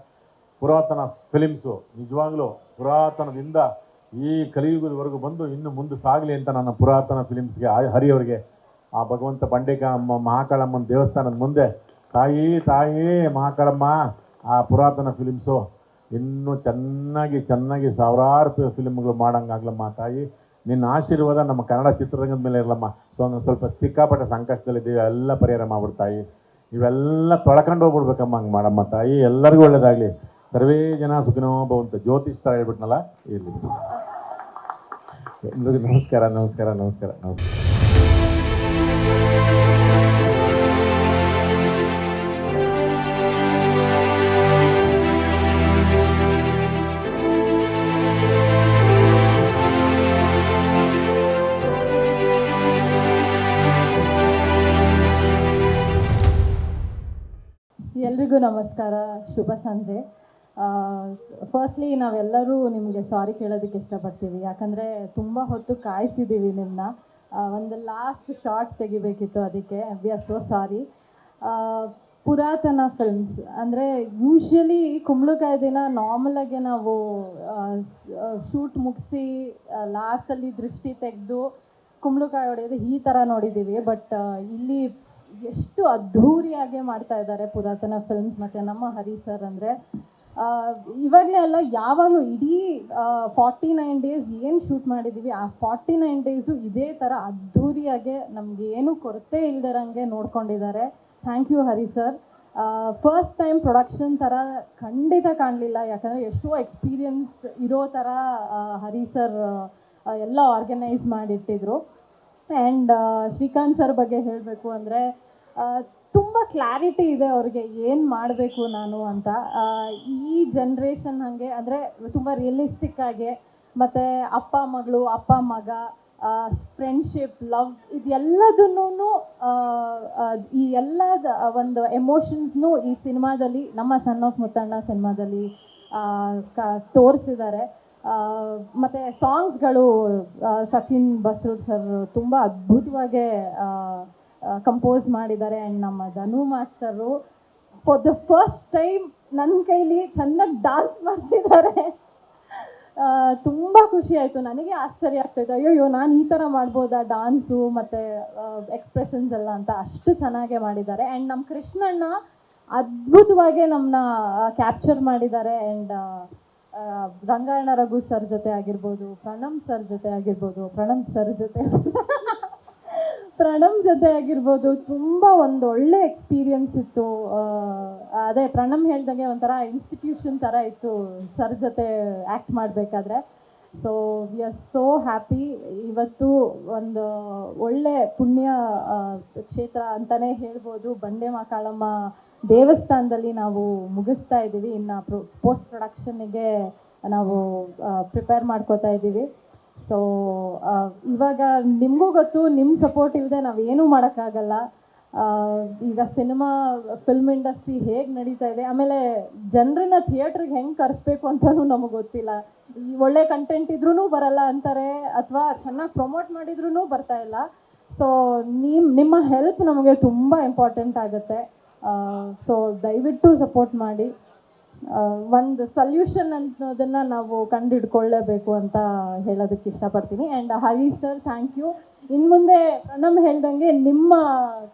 ಪುರಾತನ ಫಿಲಿಮ್ಸು ನಿಜವಾಗ್ಲೂ ಪುರಾತನದಿಂದ ಈ ಕಲಿಯುಗದವರೆಗೂ ಬಂದು ಇನ್ನು ಮುಂದೆ ಸಾಗಲಿ ಅಂತ ನನ್ನ ಪುರಾತನ ಫಿಲಿಮ್ಸ್ಗೆ ಹರಿಯವರಿಗೆ ಆ ಭಗವಂತ ಬಂಡೆಕ ಮಹಾಕಾಳಮ್ಮನ ದೇವಸ್ಥಾನದ ಮುಂದೆ, ತಾಯಿ ತಾಯಿ, ಮಹಾಕಾಳಮ್ಮ, ಆ ಪುರಾತನ ಫಿಲಿಮ್ಸು ಇನ್ನೂ ಚೆನ್ನಾಗಿ ಚೆನ್ನಾಗಿ ಸಾವಿರಾರು ಫಿಲ್ಮ್ಗಳು ಮಾಡೋಂಗಾಗ್ಲಮ್ಮ ತಾಯಿ. ನಿನ್ನ ಆಶೀರ್ವಾದ ನಮ್ಮ ಕನ್ನಡ ಚಿತ್ರರಂಗದ ಮೇಲೆ ಇರಲಮ್ಮ. ಸೊ ಒಂದು ಸ್ವಲ್ಪ ಸಿಕ್ಕಾಪಟ್ಟೆ ಸಂಕಷ್ಟದಲ್ಲಿದ್ದೀವಿ ಎಲ್ಲ ಪರಿಹಾರ ಮಾಡ್ಬಿಡ್ತಾಯಿ ಇವೆಲ್ಲ ತೊಳ್ಕೊಂಡು ಹೋಗ್ಬಿಡ್ಬೇಕಮ್ಮ ಹಂಗೆ ಮಾಡಮ್ಮ ತಾಯಿ. ಎಲ್ಲರಿಗೂ ಒಳ್ಳೇದಾಗಲಿ. ಸರ್ವೇ ಜನ ಸುಖನೋ ಭವಂತ. ಜ್ಯೋತಿಷ್ ಥರ ಹೇಳ್ಬಿಟ್ನಲ್ಲ, ಇರಲಿ. ನಮಸ್ಕಾರ ನಮಸ್ಕಾರ ನಮಸ್ಕಾರ ನಮಸ್ಕಾರ. ಎಲ್ರಿಗೂ ನಮಸ್ಕಾರ, ಶುಭ ಸಂಜೆ. ಫಸ್ಟ್ಲಿ ನಾವೆಲ್ಲರೂ ನಿಮಗೆ ಸಾರಿ ಕೇಳೋದಕ್ಕೆ ಇಷ್ಟಪಡ್ತೀವಿ. ಯಾಕಂದರೆ ತುಂಬ ಹೊತ್ತು ಕಾಯಿಸಿದ್ದೀವಿ ನಿಮ್ಮನ್ನ ಒಂದು ಲಾಸ್ಟ್ ಶಾರ್ಟ್ ತೆಗಿಬೇಕಿತ್ತು ಅದಕ್ಕೆ. ವಿ ಆರ್ ಸೋ ಸಾರಿ ಪುರಾತನ ಫಿಲ್ಮ್ಸ್ ಅಂದರೆ ಯೂಶ್ವಲಿ ಕುಂಬಳಕಾಯಿ ದಿನ ನಾರ್ಮಲಾಗಿ ನಾವು ಶೂಟ್ ಮುಗಿಸಿ ಲಾಸ್ಟಲ್ಲಿ ದೃಷ್ಟಿ ತೆಗೆದು ಕುಂಬಳಕಾಯಿ ಹೊಡೆಯೋದು ಈ ಥರ ನೋಡಿದ್ದೀವಿ ಬಟ್ ಇಲ್ಲಿ ಎಷ್ಟು ಅದ್ಧೂರಿಯಾಗಿ ಮಾಡ್ತಾ ಇದ್ದಾರೆ ಪುರಾತನ ಫಿಲ್ಮ್ಸ್ ಮತ್ತು ನಮ್ಮ ಹರಿ ಸರ್ ಅಂದರೆ. ಇವಾಗಲೇ ಅಲ್ಲ, ಯಾವಾಗಲೂ ಇಡೀ ಫಾರ್ಟಿ ನೈನ್ ಡೇಸ್ ಏನು ಶೂಟ್ ಮಾಡಿದ್ದೀವಿ ಆ ಫಾರ್ಟಿ ನೈನ್ ಡೇಸು ಇದೇ ಥರ ಅದ್ಧೂರಿಯಾಗೆ ನಮ್ಗೆ ಏನು ಕೊರತೆ ಇಲ್ದಿರಂಗೆ ನೋಡ್ಕೊಂಡಿದ್ದಾರೆ. Thank you Hari sir first time production ಥರ ಖಂಡಿತ ಕಾಣಲಿಲ್ಲ, ಯಾಕಂದರೆ ಎಷ್ಟೋ ಎಕ್ಸ್ಪೀರಿಯನ್ಸ್ ಇರೋ ಥರ ಹರಿ ಸರ್ ಎಲ್ಲ ಆರ್ಗನೈಸ್ ಮಾಡಿಟ್ಟಿದ್ರು. ಆ್ಯಂಡ್ ಶ್ರೀಕಾಂತ್ ಸರ್ ಬಗ್ಗೆ ಹೇಳಬೇಕು ಅಂದರೆ ತುಂಬ ಕ್ಲಾರಿಟಿ ಇದೆ ಅವ್ರಿಗೆ ಏನು ಮಾಡಬೇಕು ನಾನು ಅಂತ. ಈ ಜನ್ರೇಷನ್ ಹಾಗೆ ಅಂದರೆ ತುಂಬ ರಿಯಲಿಸ್ಟಿಕ್ ಆಗಿ ಮತ್ತು ಅಪ್ಪ ಮಗಳು, ಅಪ್ಪ ಮಗ ಫ್ರೆಂಡ್ಶಿಪ್ ಲವ್ ಇದೆಲ್ಲದನ್ನೂ ಈ ಎಲ್ಲ ಒಂದು ಎಮೋಷನ್ಸ್ನೂ ಈ ಸಿನಿಮಾದಲ್ಲಿ, ನಮ್ಮ ಸನ್ ಆಫ್ ಮುತ್ತಣ್ಣ ಸಿನಿಮಾದಲ್ಲಿ ಕ ತೋರಿಸಿದ್ದಾರೆ ಮತ್ತು ಸಾಂಗ್ಸ್ಗಳು ಸಚಿನ್ ಬಸ್ರೂರ್ ಸರ್ ತುಂಬ ಅದ್ಭುತವಾಗಿ ಕಂಪೋಸ್ ಮಾಡಿದ್ದಾರೆ. ಆ್ಯಂಡ್ ನಮ್ಮ Dhanu master for the first time ನನ್ನ ಕೈಲಿ ಚೆನ್ನಾಗಿ ಡಾನ್ಸ್ ಮಾಡ್ತಿದ್ದಾರೆ. ತುಂಬ ಖುಷಿ ಆಯಿತು. ನನಗೆ ಆಶ್ಚರ್ಯ ಆಗ್ತಾಯಿತ್ತು ಅಯ್ಯೋ ನಾನು ಈ ಥರ ಮಾಡ್ಬೋದಾ ಡಾನ್ಸು ಮತ್ತು ಎಕ್ಸ್ಪ್ರೆಷನ್ಸ್ ಎಲ್ಲ ಅಂತ ಅಷ್ಟು ಚೆನ್ನಾಗೇ ಮಾಡಿದ್ದಾರೆ. ಆ್ಯಂಡ್ ನಮ್ಮ ಕೃಷ್ಣಣ್ಣ ಅದ್ಭುತವಾಗಿ ನಮ್ಮನ್ನ ಕ್ಯಾಪ್ಚರ್ ಮಾಡಿದ್ದಾರೆ. ಆ್ಯಂಡ್ ರಂಗಾಯಣ ರಘು ಸರ್ ಜೊತೆ ಆಗಿರ್ಬೋದು, ಪ್ರಣಮ್ ಸರ್ ಜೊತೆ ಆಗಿರ್ಬೋದು, ಪ್ರಣಮ್ ಸರ್ ಜೊತೆ. ಪ್ರಣಮ್ ಜೊತೆ ಆಗಿರ್ಬೋದು, ತುಂಬ ಒಂದು ಒಳ್ಳೆ ಎಕ್ಸ್ಪೀರಿಯನ್ಸ್ ಇತ್ತು. ಅದೇ ಪ್ರಣಮ್ ಹೇಳ್ದಂಗೆ ಒಂಥರ ಇನ್ಸ್ಟಿಟ್ಯೂಷನ್ ಥರ ಇತ್ತು ಸರ್ ಜೊತೆ ಆ್ಯಕ್ಟ್ ಮಾಡಬೇಕಾದ್ರೆ. So we are so happy ಇವತ್ತು ಒಂದು ಒಳ್ಳೆ ಪುಣ್ಯ ಕ್ಷೇತ್ರ ಅಂತಲೇ ಹೇಳ್ಬೋದು. ಬಂಡೆ ಮಾಕಾಳಮ್ಮ ದೇವಸ್ಥಾನದಲ್ಲಿ ನಾವು ಮುಗಿಸ್ತಾ ಇದ್ದೀವಿ. ಇನ್ನು ಪೋಸ್ಟ್ ಪ್ರೊಡಕ್ಷನ್ನಿಗೆ ನಾವು ಪ್ರಿಪೇರ್ ಮಾಡ್ಕೋತಾ ಇದ್ದೀವಿ. ಸೊ ಇವಾಗ ನಿಮಗೂ ಗೊತ್ತು ನಿಮ್ಮ ಸಪೋರ್ಟ್ ಇಲ್ಲದೆ ನಾವೇನೂ ಮಾಡೋಕ್ಕಾಗಲ್ಲ. ಆ, ಈಗ ಸಿನಿಮಾ ಫಿಲ್ಮ್ ಇಂಡಸ್ಟ್ರಿ ಹೇಗೆ ನಡೀತಾ ಇದೆ ಆಮೇಲೆ ಜನರನ್ನ ಥಿಯೇಟ್ರಿಗೆ ಹೆಂಗೆ ಕರೆಸ್ಬೇಕು ಅಂತಲೂ ನಮಗೆ ಗೊತ್ತಿಲ್ಲ. ಒಳ್ಳೆ ಕಂಟೆಂಟ್ ಇದ್ರೂ ಬರಲ್ಲ ಅಂತಾರೆ ಅಥವಾ ಚೆನ್ನಾಗಿ ಪ್ರಮೋಟ್ ಮಾಡಿದ್ರೂ ಬರ್ತಾ ಇಲ್ಲ. ಸೊ ನಿಮ್ಮ ನಿಮ್ಮ ಹೆಲ್ಪ್ ನಮಗೆ ತುಂಬ ಇಂಪಾರ್ಟೆಂಟ್ ಆಗುತ್ತೆ. ಸೊ ದಯವಿಟ್ಟು ಸಪೋರ್ಟ್ ಮಾಡಿ. ಒಂದು ಸೊಲ್ಯೂಷನ್ ಅನ್ನೋದನ್ನು ನಾವು ಕಂಡುಹಿಡ್ಕೊಳ್ಳೇಬೇಕು ಅಂತ ಹೇಳೋದಕ್ಕೆ ಇಷ್ಟಪಡ್ತೀನಿ. And Hari sir thank you ಇನ್ನು ಮುಂದೆ ಪ್ರಣಮ್ ಹೇಳ್ದಂಗೆ ನಿಮ್ಮ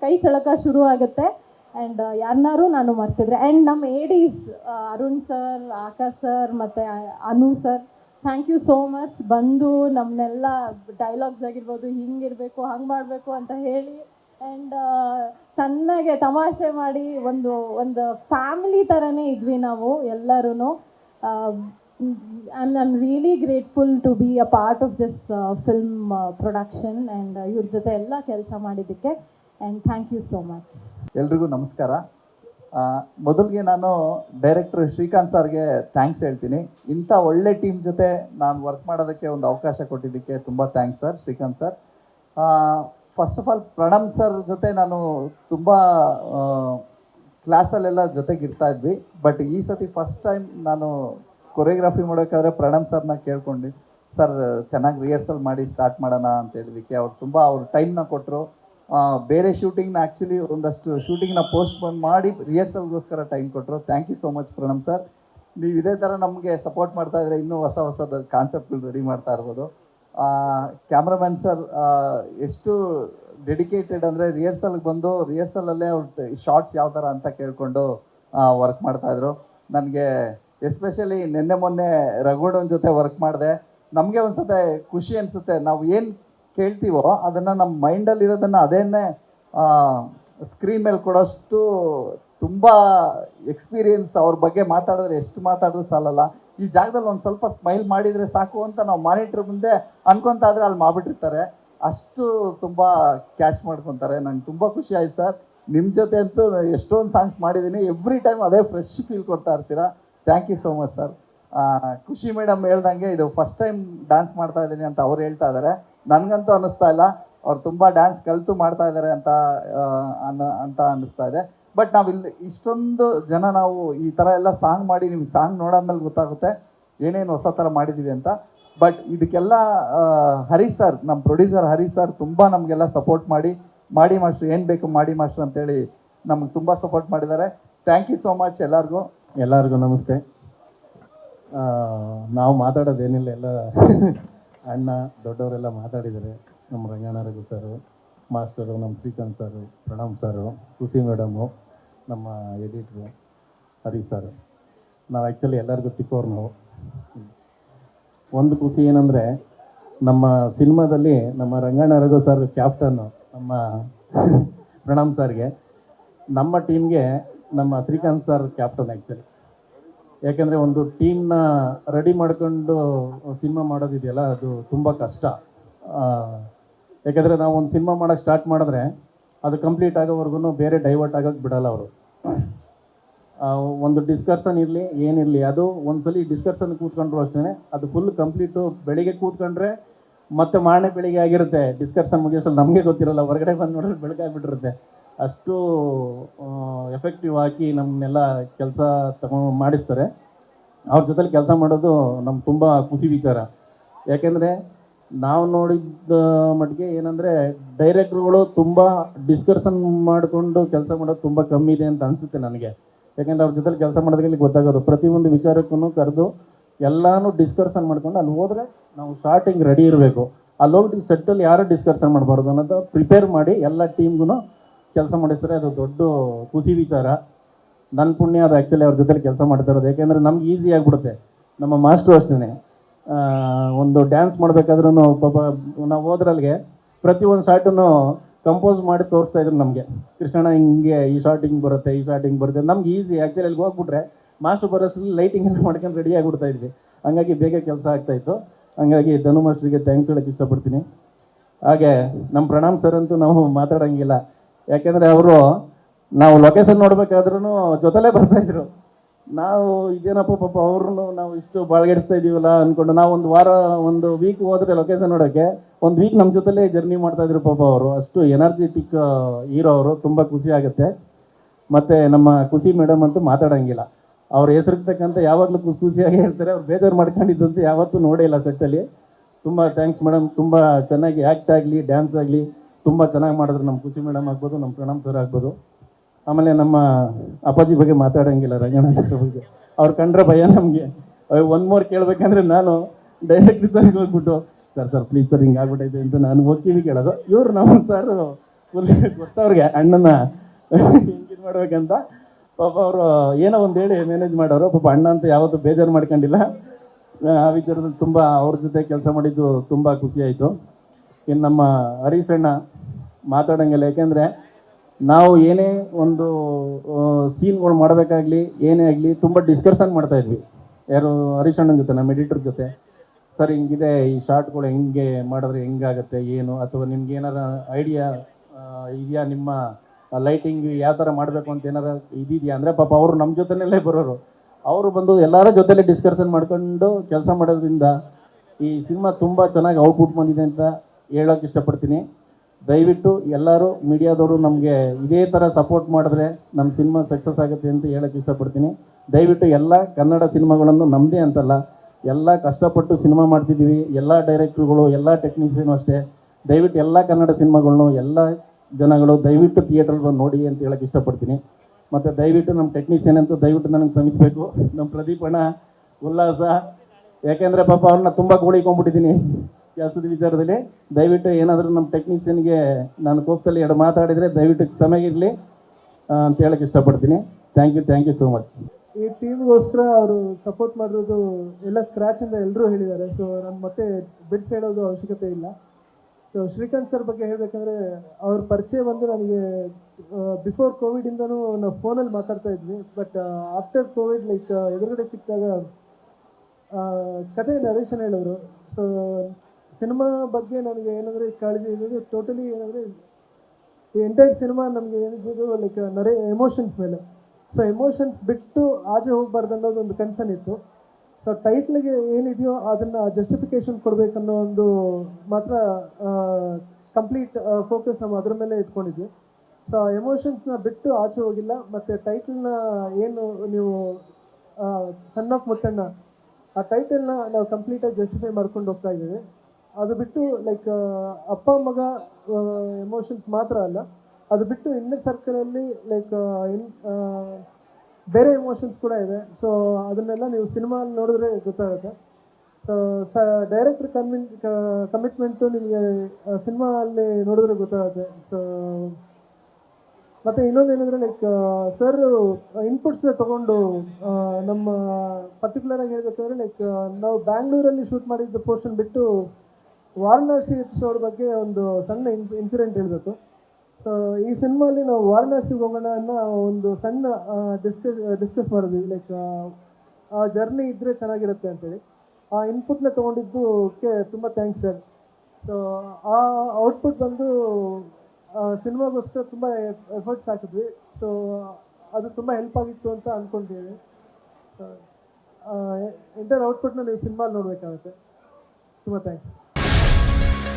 ಕೈ ಚಳಕ ಶುರು ಆಗುತ್ತೆ. ಆ್ಯಂಡ್ ಯಾರನ್ನಾರು ನಾನು ಮರ್ತಿದ್ರೆ. ಆ್ಯಂಡ್ ನಮ್ಮ ADs Arun sir Akash sir ಮತ್ತು Anu sir thank you so much ಬಂದು ನಮ್ಮನ್ನೆಲ್ಲ ಡೈಲಾಗ್ಸ್ ಆಗಿರ್ಬೋದು, ಹಿಂಗಿರಬೇಕು, ಹಂಗೆ ಮಾಡಬೇಕು ಅಂತ ಹೇಳಿ. ಆ್ಯಂಡ್ ಚೆನ್ನಾಗೆ ತಮಾಷೆ ಮಾಡಿ ಒಂದು ಒಂದು ಫ್ಯಾಮಿಲಿ ಥರನೇ ಇದ್ವಿ ನಾವು ಎಲ್ಲರೂ I am really grateful to be a part of this film production and ಇವ್ರ ಜೊತೆ ಎಲ್ಲ ಕೆಲಸ ಮಾಡಿದ್ದಕ್ಕೆ and thank you so much ಎಲ್ರಿಗೂ ನಮಸ್ಕಾರ. ಮೊದಲಿಗೆ ನಾನು ಡೈರೆಕ್ಟರ್ ಶ್ರೀಕಾಂತ್ ಸರ್ಗೆ ಥ್ಯಾಂಕ್ಸ್ ಹೇಳ್ತೀನಿ. ಇಂಥ ಒಳ್ಳೆ ಟೀಮ್ ಜೊತೆ ನಾನು ವರ್ಕ್ ಮಾಡೋದಕ್ಕೆ ಒಂದು ಅವಕಾಶ ಕೊಟ್ಟಿದ್ದಕ್ಕೆ ತುಂಬ thanks sir Srikanth sir first of all Pranam sir ಜೊತೆ ನಾನು ತುಂಬ ಕ್ಲಾಸಲ್ಲೆಲ್ಲ ಜೊತೆಗೆ ಇರ್ತಾ ಇದ್ವಿ. ಬಟ್ ಈ ಸತಿ ಫಸ್ಟ್ ಟೈಮ್ ನಾನು ಕೊರಿಯೋಗ್ರಫಿ ಮಾಡೋಕ್ಕಾದ್ರೆ ಪ್ರಣಮ್ ಸರ್ನ ಕೇಳ್ಕೊಂಡು. ಸರ್ ಚೆನ್ನಾಗಿ ರಿಹರ್ಸಲ್ ಮಾಡಿ ಸ್ಟಾರ್ಟ್ ಮಾಡೋಣ ಅಂತ ಹೇಳಿದಕ್ಕೆ ಅವ್ರು ತುಂಬ, ಅವ್ರು ಟೈಮ್ನ ಕೊಟ್ಟರು ಬೇರೆ ಶೂಟಿಂಗ್ನ ಆ್ಯಕ್ಚುಲಿ ಒಂದಷ್ಟು ಶೂಟಿಂಗ್ನ ಪೋಸ್ಟ್ ಬಂದ್ ಮಾಡಿ ರಿಹರ್ಸಲ್ಗೋಸ್ಕರ ಟೈಮ್ ಕೊಟ್ಟರು thank you so much Pranam sir ನೀವು ಇದೇ ಥರ ನಮಗೆ ಸಪೋರ್ಟ್ ಮಾಡ್ತಾ ಇದ್ರೆ ಇನ್ನೂ ಹೊಸ ಹೊಸದ ಕಾನ್ಸೆಪ್ಟ್ಗಳು ರೆಡಿ ಮಾಡ್ತಾ ಇರ್ಬೋದು. ಕ್ಯಾಮ್ರಾಮನ್ ಸರ್ ಎಷ್ಟು ಡೆಡಿಕೇಟೆಡ್ ಅಂದರೆ ರಿಹರ್ಸಲ್ಗೆ ಬಂದು ರಿಹರ್ಸಲಲ್ಲೇ ಅವ್ರ ಶಾರ್ಟ್ಸ್ ಯಾವ ಥರ ಅಂತ ಕೇಳಿಕೊಂಡು ವರ್ಕ್ ಮಾಡ್ತಾಯಿದ್ರು ನನಗೆ ಎಸ್ಪೆಷಲಿ ನಿನ್ನೆ ಮೊನ್ನೆ ರಘುಡನ್ ಜೊತೆ ವರ್ಕ್ ಮಾಡಿದೆ. ನಮಗೆ ಒಂದ್ಸತೆ ಖುಷಿ ಅನಿಸುತ್ತೆ. ನಾವು ಏನು ಕೇಳ್ತೀವೋ ಅದನ್ನು ನಮ್ಮ ಮೈಂಡಲ್ಲಿರೋದನ್ನು ಅದೇನೇ ಸ್ಕ್ರೀನ್ ಮೇಲೆ ಕೊಡೋಷ್ಟು ತುಂಬ ಎಕ್ಸ್ಪೀರಿಯನ್ಸ್ ಅವ್ರ ಬಗ್ಗೆ ಮಾತಾಡಿದ್ರೆ ಎಷ್ಟು ಮಾತಾಡಿದ್ರು ಸಾಲಲ್ಲ. ಈ ಜಾಗದಲ್ಲಿ ಒಂದು ಸ್ವಲ್ಪ ಸ್ಮೈಲ್ ಮಾಡಿದರೆ ಸಾಕು ಅಂತ ನಾವು ಮಾನಿಟ್ರ್ ಮುಂದೆ ಅನ್ಕೊಂತ ಇದ್ರೆ ಅಲ್ಲಿ ಮಾಡಿಬಿಟ್ಟಿರ್ತಾರೆ. ಅಷ್ಟು ತುಂಬ ಕ್ಯಾಚ್ ಮಾಡ್ಕೊತಾರೆ. ನಂಗೆ ತುಂಬ ಖುಷಿ ಆಯ್ತು ಸರ್. ನಿಮ್ಮ ಜೊತೆ ಅಂತೂ ಎಷ್ಟೊಂದು ಸಾಂಗ್ಸ್ ಮಾಡಿದ್ದೀನಿ ಎವ್ರಿ ಟೈಮ್ ಅದೇ ಫ್ರೆಶ್ ಫೀಲ್ ಕೊಡ್ತಾ ಇರ್ತೀರಾ? Thank you so much sir ಖುಷಿ ಮೇಡಮ್ ಹೇಳ್ದಂಗೆ ಇದು ಫಸ್ಟ್ ಟೈಮ್ ಡ್ಯಾನ್ಸ್ ಮಾಡ್ತಾ ಇದ್ದೀನಿ ಅಂತ ಅವ್ರು ಹೇಳ್ತಾ ಇದ್ದಾರೆ ನನಗಂತೂ ಅನ್ನಿಸ್ತಾ ಇಲ್ಲ. ಅವ್ರು ತುಂಬ ಡ್ಯಾನ್ಸ್ ಕಲಿತು ಮಾಡ್ತಾ ಇದ್ದಾರೆ ಅಂತ ಅನ್ನ, ಅಂತ ಅನ್ನಿಸ್ತಾ ಇದೆ. ಬಟ್ ನಾವಿಲ್ಲಿ ಇಷ್ಟೊಂದು ಜನ ನಾವು ಈ ಥರ ಎಲ್ಲ ಸಾಂಗ್ ಮಾಡಿ ನಿಮ್ಗೆ ಸಾಂಗ್ ನೋಡಾದ್ಮೇಲೆ ಗೊತ್ತಾಗುತ್ತೆ ಏನೇನು ಹೊಸ ಥರ ಮಾಡಿದ್ದೀವಿ ಅಂತ. ಬಟ್ ಇದಕ್ಕೆಲ್ಲ ಹರಿ ಸರ್ ನಮ್ಮ ಪ್ರೊಡ್ಯೂಸರ್ ಹರಿ ಸರ್ ತುಂಬ ನಮಗೆಲ್ಲ ಸಪೋರ್ಟ್ ಮಾಡಿ ಮಾಡಿ ಮಾಸ್ಟರ್, ಏನು ಬೇಕು ಮಾಡಿ ಮಾಸ್ಟ್ರು ಅಂತೇಳಿ ನಮ್ಗೆ ತುಂಬ ಸಪೋರ್ಟ್ ಮಾಡಿದ್ದಾರೆ. ಥ್ಯಾಂಕ್ ಯು ಸೋ ಮಚ್ ಎಲ್ಲರಿಗೂ. ಎಲ್ಲರಿಗೂ ನಮಸ್ತೆ. ನಾವು ಮಾತಾಡೋದೇನಿಲ್ಲ, ಎಲ್ಲ ಅಣ್ಣ, ದೊಡ್ಡವರೆಲ್ಲ ಮಾತಾಡಿದ್ದಾರೆ. ನಮ್ಮ ರಂಗಣ್ಣ ರಘು ಸರು, ಮಾಸ್ಟರು, ನಮ್ಮ ಶ್ರೀಕಾಂತ್ ಸರು, ಪ್ರಣಾಮ್ ಸರು, ಖುಷಿ ಮೇಡಮು. ನಮ್ಮ ಎಡಿಟ್ರು ಹರಿ ಸರ್. ನಾವು ಆ್ಯಕ್ಚುಲಿ ಎಲ್ಲರಿಗೂ ಚಿಕ್ಕವ್ರು ನಾವು. ಒಂದು ಖುಷಿ ಏನಂದರೆ ನಮ್ಮ ಸಿನಿಮಾದಲ್ಲಿ ನಮ್ಮ ರಂಗಣ್ಣ ರಘು ಸರ್ ಕ್ಯಾಪ್ಟನ್ನು ನಮ್ಮ ಪ್ರಣಾಮ್ ಸರ್ಗೆ. ನಮ್ಮ ಟೀಮ್ಗೆ ನಮ್ಮ ಶ್ರೀಕಾಂತ್ ಸರ್ ಕ್ಯಾಪ್ಟನ್ ಆ್ಯಕ್ಚುಲಿ ಯಾಕೆಂದರೆ ಒಂದು ಟೀಮ್ನ ರೆಡಿ ಮಾಡ್ಕೊಂಡು ಸಿನಿಮಾ ಮಾಡೋದಿದೆಯಲ್ಲ, ಅದು ತುಂಬ ಕಷ್ಟ. ಯಾಕೆಂದರೆ ನಾವು ಒಂದು ಸಿನಿಮಾ ಮಾಡೋಕ್ಕೆ ಸ್ಟಾರ್ಟ್ ಮಾಡಿದ್ರೆ ಅದು ಕಂಪ್ಲೀಟ್ ಆಗೋವರೆಗೂ ಬೇರೆ ಡೈವರ್ಟ್ ಆಗೋಕ್ಕೆ ಬಿಡಲ್ಲ ಅವರು. ಒಂದು ಡಿಸ್ಕರ್ಷನ್ ಇರಲಿ, ಏನಿರಲಿ, ಅದು ಒಂದ್ಸಲಿ ಡಿಸ್ಕರ್ಷನ್ ಕೂತ್ಕೊಂಡ್ರು ಅಷ್ಟೇ ಅದು ಫುಲ್ ಕಂಪ್ಲೀಟು ಬೆಳಿಗ್ಗೆ ಕೂತ್ಕೊಂಡ್ರೆ ಮತ್ತೆ ಮಾರನೇ ಬೆಳಿಗ್ಗೆ ಆಗಿರುತ್ತೆ. ಡಿಸ್ಕರ್ಷನ್ ಮುಗಿಸಲು ನಮಗೆ ಗೊತ್ತಿರಲ್ಲ, ಹೊರಗಡೆ ಬಂದು ನೋಡಿದ್ರೆ ಬೆಳಗ್ಗೆ ಆಗಿಬಿಟ್ಟಿರುತ್ತೆ ಅಷ್ಟು ಎಫೆಕ್ಟಿವ್ ಹಾಕಿ ನಮ್ಮನ್ನೆಲ್ಲ ಕೆಲಸ ತಗೊಂಡು ಮಾಡಿಸ್ತಾರೆ. ಅವ್ರ ಜೊತೆಲಿ ಕೆಲಸ ಮಾಡೋದು ನಮ್ಗೆ ತುಂಬ ಖುಷಿ ವಿಚಾರ. ಯಾಕೆಂದರೆ ನಾವು ನೋಡಿದ ಮಟ್ಟಿಗೆ ಏನಂದರೆ, ಡೈರೆಕ್ಟ್ರುಗಳು ತುಂಬ ಡಿಸ್ಕರ್ಷನ್ ಮಾಡಿಕೊಂಡು ಕೆಲಸ ಮಾಡೋದು ತುಂಬ ಕಮ್ಮಿ ಇದೆ ಅಂತ ಅನಿಸುತ್ತೆ ನನಗೆ. ಯಾಕೆಂದರೆ ಅವ್ರ ಜೊತೆಲಿ ಕೆಲಸ ಮಾಡೋದಕ್ಕೆ ಗೊತ್ತಾಗೋದು. ಪ್ರತಿಯೊಂದು ವಿಚಾರಕ್ಕೂ ಕರೆದು ಎಲ್ಲಾನು ಡಿಸ್ಕರ್ಷನ್ ಮಾಡ್ಕೊಂಡು ಅಲ್ಲಿ ಹೋದರೆ ನಾವು ಸ್ಟಾರ್ಟಿಂಗ್ ರೆಡಿ ಇರಬೇಕು. ಅಲ್ಲಿ ಹೋಗ್ಬಿಟ್ಟು ಸೆಟ್ಟಲ್ಲಿ ಯಾರು ಡಿಸ್ಕರ್ಷನ್ ಮಾಡಬಾರ್ದು ಅನ್ನೋದು ಪ್ರಿಪೇರ್ ಮಾಡಿ ಎಲ್ಲ ಟೀಮ್ಗೂ ಕೆಲಸ ಮಾಡಿಸ್ತಾರೆ. ಅದು ದೊಡ್ಡ ಖುಷಿ ವಿಚಾರ. ನನ್ನ ಪುಣ್ಯ ಅದು ಆ್ಯಕ್ಚುಲಿ ಅವ್ರ ಜೊತೆಲಿ ಕೆಲಸ ಮಾಡ್ತಾ ಇರೋದು. ಯಾಕೆಂದರೆ ನಮ್ಗೆ ಈಸಿ ಆಗಿಬಿಡುತ್ತೆ. ನಮ್ಮ ಮಾಸ್ಟ್ರು ಅಷ್ಟೇ ಒಂದು ಡ್ಯಾನ್ಸ್ ಮಾಡಬೇಕಾದ್ರೂ ಪಾಪ ನಾವು ಹೋದ್ರಲ್ಲಿಗೆ ಪ್ರತಿಯೊಂದು ಶಾರ್ಟನ್ನು ಕಂಪೋಸ್ ಮಾಡಿ ತೋರಿಸ್ತಾ ಇದ್ರು ನಮಗೆ. ಕೃಷ್ಣಣ್ಣ, ಹಿಂಗೆ ಈ ಶಾರ್ಟ್ ಹಿಂಗೆ ಬರುತ್ತೆ, ಈ ಶಾರ್ಟ್ ಹಿಂಗೆ ಬರುತ್ತೆ. ನಮ್ಗೆ ಈಸಿ ಆ್ಯಕ್ಚುಲಿ ಅಲ್ಲಿಗೆ ಹೋಗ್ಬಿಟ್ರೆ ಮಾಸ್ಟರ್ ಬರೋಷ್ಟ್ರಲ್ಲಿ ಲೈಟಿಂಗ್ ಎಲ್ಲ ಮಾಡ್ಕೊಂಡು ರೆಡಿ ಆಗಿಬಿಡ್ತಾ ಇದ್ವಿ. ಹಂಗಾಗಿ ಬೇಗ ಕೆಲಸ ಆಗ್ತಾಯಿತ್ತು ಹಂಗಾಗಿ ಧನು ಮಾಸ್ಟ್ರಿಗೆ ಥ್ಯಾಂಕ್ಸ್ ಹೇಳಕ್ಕೆ ಇಷ್ಟಪಡ್ತೀನಿ. ಹಾಗೆ ನಮ್ಮ ಪ್ರಣಾಮ್ ಸರ್ ಅಂತೂ ನಾವು ಮಾತಾಡೋಂಗಿಲ್ಲ. ಯಾಕೆಂದರೆ ಅವರು ನಾವು ಲೊಕೇಶನ್ ನೋಡಬೇಕಾದ್ರೂ ಜೊತೆಲೇ ಬರ್ತಾಯಿದ್ರು ನಾವು ಇದೇನಪ್ಪ ಪಾಪ ಅವ್ರನ್ನು ನಾವು ಇಷ್ಟು ಬಾಳ್ಗೆಡಿಸ್ತಾ ಇದೀವಲ್ಲ ಅಂದ್ಕೊಂಡು ನಾವು ಒಂದು ವಾರ, ಒಂದು ವೀಕ್ ಹೋದ್ರೆ ಲೊಕೇಶನ್ ನೋಡೋಕ್ಕೆ ಒಂದು ವೀಕ್ ನಮ್ಮ ಜೊತೆಲೇ ಜರ್ನಿ ಮಾಡ್ತಾ ಇದ್ರು ಪಾಪ ಅವರು. ಅಷ್ಟು ಎನರ್ಜೆಟಿಕ್ ಹೀರೋ ಅವರು. ತುಂಬ ಖುಷಿ ಆಗುತ್ತೆ. ಮತ್ತು ನಮ್ಮ ಖುಷಿ ಮೇಡಮ್ ಅಂತೂ ಮಾತಾಡೋಂಗಿಲ್ಲ. ಅವ್ರ ಹೆಸರಿರ್ತಕ್ಕಂಥ ಯಾವಾಗಲೂ ಖುಷಿ, ಖುಷಿಯಾಗೇ ಇರ್ತಾರೆ ಅವ್ರು ಬೇಜಾರು ಮಾಡ್ಕೊಂಡಿದ್ದಂತೂ ಯಾವತ್ತೂ ನೋಡೇ ಇಲ್ಲ ಸೆಟ್ಟಲ್ಲಿ ತುಂಬ ಥ್ಯಾಂಕ್ಸ್ ಮೇಡಮ್ ತುಂಬ ಚೆನ್ನಾಗಿ ಆ್ಯಕ್ಟ್ ಆಗಲಿ ಡ್ಯಾನ್ಸ್ ಆಗಲಿ, ತುಂಬ ಚೆನ್ನಾಗಿ ಮಾಡಿದ್ರು. ನಮ್ಮ ಖುಷಿ ಮೇಡಮ್ ಆಗ್ಬೋದು ನಮ್ಮ ಪ್ರಣಾಮ್ ಸರ್ ಆಗ್ಬೋದು. ಆಮೇಲೆ ನಮ್ಮ ಅಪ್ಪಾಜಿ ಬಗ್ಗೆ ಮಾತಾಡೋಂಗಿಲ್ಲ ರಂಗಣ್ಣ ಸರ್ ಬಗ್ಗೆ. ಅವ್ರು ಕಂಡ್ರೆ ಭಯ ನಮಗೆ. ಒನ್ ಮೋರ್ ಕೇಳಬೇಕಂದ್ರೆ ನಾನು ಡೈರೆಕ್ಟ್ ಸರ್ಗೆ ಹೋಗ್ಬಿಟ್ಟು, ಸರ್ ಸರ್ ಪ್ಲೀಸ್ ಸರ್, ಹಿಂಗೆ ಆಗ್ಬಿಟ್ಟೈತೆ ಅಂತ ನಾನು ಹೋಗ್ತೀವಿ ಕೇಳೋದು. ಇವ್ರು ನಮ್ಮ ಸರ್ ಗೊತ್ತವ್ರಿಗೆ, ಅಣ್ಣನ ಹಿಂಗೆ ಮಾಡ್ಬೇಕಂತ. ಪಾಪ ಅವರು ಏನೋ ಒಂದು ಹೇಳಿ ಮ್ಯಾನೇಜ್ ಮಾಡೋರು. ಪಾಪ ಅಣ್ಣ ಅಂತ ಯಾವತ್ತೂ ಬೇಜಾರು ಮಾಡ್ಕೊಂಡಿಲ್ಲ. ಆ ವಿಚಾರದಲ್ಲಿ ತುಂಬ ಅವ್ರ ಜೊತೆ ಕೆಲಸ ಮಾಡಿದ್ದು ತುಂಬ ಖುಷಿ ಆಯಿತು. ಇನ್ನು ನಮ್ಮ ಹರೀಶ್ ಅಣ್ಣ ಮಾತಾಡೋಂಗಿಲ್ಲ, ಯಾಕೆಂದರೆ ನಾವು ಏನೇ ಒಂದು ಸೀನ್ಗಳು ಮಾಡಬೇಕಾಗ್ಲಿ, ಏನೇ ಆಗಲಿ, ತುಂಬ ಡಿಸ್ಕಷನ್ ಮಾಡ್ತಾ ಇದ್ವಿ. ಯಾರು ಹರೀಶ್ ಅಣ್ಣನ ಜೊತೆ, ನಮ್ಮ ಎಡಿಟರ್ ಜೊತೆ. ಸರ್, ಹಿಂಗಿದೆ, ಈ ಶಾರ್ಟ್ಗಳು ಹೆಂಗೆ ಮಾಡಿದ್ರೆ ಹೆಂಗಾಗತ್ತೆ, ಏನು? ಅಥವಾ ನಿಮ್ಗೆ ಏನಾರ ಐಡಿಯಾ ಇದೆಯಾ ನಿಮ್ಮ ಲೈಟಿಂಗ್ ಯಾವ ಥರ ಮಾಡಬೇಕು ಅಂತ ಏನಾರ ಇದೆಯಾ ಅಂದರೆ ಪಾಪ ಅವರು ನಮ್ಮ ಜೊತೆನಲ್ಲೇ ಬರೋರು. ಅವರು ಬಂದು ಎಲ್ಲರ ಜೊತೆಲೇ ಡಿಸ್ಕಷನ್ ಮಾಡ್ಕೊಂಡು ಕೆಲಸ ಮಾಡೋದ್ರಿಂದ ಈ ಸಿನಿಮಾ ತುಂಬ ಚೆನ್ನಾಗಿ ಔಟ್ಪುಟ್ ಬಂದಿದೆ ಅಂತ ಹೇಳೋಕೆ ಇಷ್ಟಪಡ್ತೀನಿ. ದಯವಿಟ್ಟು ಎಲ್ಲರೂ ಮೀಡಿಯಾದವರು ನಮಗೆ ಇದೇ ಥರ ಸಪೋರ್ಟ್ ಮಾಡಿದ್ರೆ ನಮ್ಮ ಸಿನಿಮಾ ಸಕ್ಸಸ್ ಆಗುತ್ತೆ ಅಂತ ಹೇಳಕ್ಕೆ ಇಷ್ಟಪಡ್ತೀನಿ. ದಯವಿಟ್ಟು ಎಲ್ಲ ಕನ್ನಡ ಸಿನಿಮಾಗಳನ್ನು ನಮ್ಮದೇ ಅಂತಲ್ಲ, ಎಲ್ಲ ಕಷ್ಟಪಟ್ಟು ಸಿನಿಮಾ ಮಾಡ್ತಿದ್ದೀವಿ, ಎಲ್ಲ ಡೈರೆಕ್ಟ್ರುಗಳು ಎಲ್ಲ ಟೆಕ್ನಿಷಿಯನ್ ಅಷ್ಟೇ. ದಯವಿಟ್ಟು ಎಲ್ಲ ಕನ್ನಡ ಸಿನಿಮಾಗಳನ್ನು ಎಲ್ಲ ಜನಗಳು ದಯವಿಟ್ಟು ಥಿಯೇಟರ್ ಬಂದು ನೋಡಿ ಅಂತ ಹೇಳಕ್ಕೆ ಇಷ್ಟಪಡ್ತೀನಿ. ಮತ್ತು ದಯವಿಟ್ಟು ನಮ್ಮ ಟೆಕ್ನಿಷಿಯನ್ ಅಂತೂ ದಯವಿಟ್ಟು ನನಗೆ ಶ್ರಮಿಸಬೇಕು. ನಮ್ಮ ಪ್ರದೀಪ್ ಅಣ್ಣ, ಉಲ್ಲಾಸ. ಯಾಕೆಂದರೆ ಪಾಪ ಅವ್ರನ್ನ ತುಂಬ ಗೋಳಿಕೊಂಡ್ಬಿಟ್ಟಿದ್ದೀನಿ ಕೆಲಸದ ವಿಚಾರದಲ್ಲಿ ದಯವಿಟ್ಟು ಏನಾದರೂ ನಮ್ಮ ಟೆಕ್ನಿಷಿಯನ್ಗೆ ನಾನು ಕೋಪದಲ್ಲಿ ಎರಡು ಮಾತಾಡಿದರೆ ದಯವಿಟ್ಟು ಸಮಯ ಇರಲಿ ಅಂತ ಹೇಳಕ್ಕೆ ಇಷ್ಟಪಡ್ತೀನಿ. Thank you thank you so much ಈ ಟೀಮ್ಗೋಸ್ಕರ ಅವರು ಸಪೋರ್ಟ್ ಮಾಡಿರೋದು ಎಲ್ಲ ಸ್ಕ್ರ್ಯಾಚಿಂದ ಎಲ್ಲರೂ ಹೇಳಿದ್ದಾರೆ. ಸೊ ನಾನು ಮತ್ತೆ ಬಿಟ್ಟು ಹೇಳೋದು ಅವಶ್ಯಕತೆ ಇಲ್ಲ. ಸೊ ಶ್ರೀಕಾಂತ್ ಸರ್ ಬಗ್ಗೆ ಹೇಳಬೇಕಂದ್ರೆ ಅವ್ರ ಪರಿಚಯ ಬಂದು ನನಗೆ ಬಿಫೋರ್ ಕೋವಿಡಿಂದನೂ ನಾವು ಫೋನಲ್ಲಿ ಮಾತಾಡ್ತಾ ಇದ್ವಿ. ಬಟ್ ಆಫ್ಟರ್ ಕೋವಿಡ್ ಲೈಕ್ ಎದುರುಗಡೆ ಸಿಕ್ಕಾಗ ಕತೆ ನರೇಶನ್ ಹೇಳೋರು. ಸೊ ಸಿನಿಮಾ ಬಗ್ಗೆ ನನಗೆ ಏನಂದರೆ ಕಾಳಜಿ ಇರೋದು ಟೋಟಲಿ ಏನಂದರೆ ಈ ಎಂಟೈರ್ ಸಿನಿಮಾ ನಮಗೆ ಏನಿದ್ದು ಲೈಕ್ ನರೇ ಎಮೋಷನ್ಸ್ ಮೇಲೆ. ಸೊ ಎಮೋಷನ್ಸ್ ಬಿಟ್ಟು ಆಚೆ ಹೋಗಬಾರ್ದು ಅನ್ನೋದು ಒಂದು ಕನ್ಸರ್ನ್ ಇತ್ತು. ಸೊ ಟೈಟ್ಲಿಗೆ ಏನಿದೆಯೋ ಅದನ್ನು ಜಸ್ಟಿಫಿಕೇಶನ್ ಕೊಡಬೇಕನ್ನೋ ಒಂದು ಮಾತ್ರ ಕಂಪ್ಲೀಟ್ ಫೋಕಸ್ ನಾವು ಅದ್ರ ಮೇಲೆ ಇಟ್ಕೊಂಡಿದ್ವಿ. ಸೊ ಎಮೋಷನ್ಸ್ನ ಬಿಟ್ಟು ಆಚೆ ಹೋಗಿಲ್ಲ. ಮತ್ತು ಟೈಟಲ್ನ ಏನು ನೀವು ಆಫ್ ಮುತ್ತಣ್ಣ, ಆ ಟೈಟಲ್ನ ನಾವು ಕಂಪ್ಲೀಟಾಗಿ ಜಸ್ಟಿಫೈ ಮಾಡ್ಕೊಂಡು ಹೋಗ್ತಾ ಇದ್ದೀವಿ. ಅದು ಬಿಟ್ಟು ಲೈಕ್ ಅಪ್ಪ, ಮಗ ಎಮೋಷನ್ಸ್ ಮಾತ್ರ ಅಲ್ಲ. ಅದು ಬಿಟ್ಟು ಇನ್ನರ್ ಸರ್ಕಲಲ್ಲಿ ಲೈಕ್ ಇನ್ ಬೇರೆ ಎಮೋಷನ್ಸ್ ಕೂಡ ಇದೆ. ಸೊ ಅದನ್ನೆಲ್ಲ ನೀವು ಸಿನಿಮಾ ನೋಡಿದ್ರೆ ಗೊತ್ತಾಗುತ್ತೆ. ಸೊ ಡೈರೆಕ್ಟ್ರ್ ಕನ್ವಿನ್ ಕಮಿಟ್ಮೆಂಟು ನಿಮಗೆ ಸಿನಿಮಾ ಅಲ್ಲಿ ನೋಡಿದ್ರೆ ಗೊತ್ತಾಗುತ್ತೆ. ಸೊ ಮತ್ತು ಇನ್ನೊಂದು ಏನಂದರೆ ಲೈಕ್ ಸರ್ ಇನ್ಪುಟ್ಸ್ ತೊಗೊಂಡು ನಮ್ಮ ಪರ್ಟಿಕ್ಯುಲರ್ ಆಗಿ ಹೇಳ್ಬೇಕಂದ್ರೆ ಲೈಕ್ ನಾವು ಬ್ಯಾಂಗ್ಳೂರಲ್ಲಿ ಶೂಟ್ ಮಾಡಿದ್ದ ಪೋರ್ಷನ್ ಬಿಟ್ಟು ವಾರಣಾಸಿ ಎಪಿಸೋಡ್ ಬಗ್ಗೆ ಒಂದು ಸಣ್ಣ ಇನ್ಸಿಡೆಂಟ್ ಹೇಳಬೇಕು. ಸೊ ಈ ಸಿನಿಮಾಲಿ ನಾವು ವಾರಣಾಸಿಗೆ ಹೋಗೋಣ ಅನ್ನೋ ಒಂದು ಸಣ್ಣ ಡಿಸ್ಕಸ್ ಡಿಸ್ಕಸ್ ಮಾಡಿದ್ವಿ. ಲೈಕ್ ಆ ಜರ್ನಿ ಇದ್ದರೆ ಚೆನ್ನಾಗಿರುತ್ತೆ ಅಂತೇಳಿ. ಆ ಇನ್ಪುಟ್ನ ತೊಗೊಂಡಿದ್ದಕ್ಕೆ ತುಂಬ ಥ್ಯಾಂಕ್ಸ್ ಸರ್ ಸೊ ಆ ಔಟ್ಪುಟ್ ಬಂದು ಸಿನಿಮಾಗೋಸ್ಕರ ತುಂಬ ಎಫರ್ಟ್ಸ್ ಹಾಕಿದ್ವಿ. ಸೊ ಅದು ತುಂಬ ಹೆಲ್ಪ್ ಆಗಿತ್ತು ಅಂತ ಅಂದ್ಕೊಂಡಿದ್ದೀವಿ ಇಂಟರ್ ಔಟ್ಪುಟ್ನ ನೀವು ಸಿನಿಮಾ ನೋಡಬೇಕಾಗುತ್ತೆ. ತುಂಬ ಥ್ಯಾಂಕ್ಸ್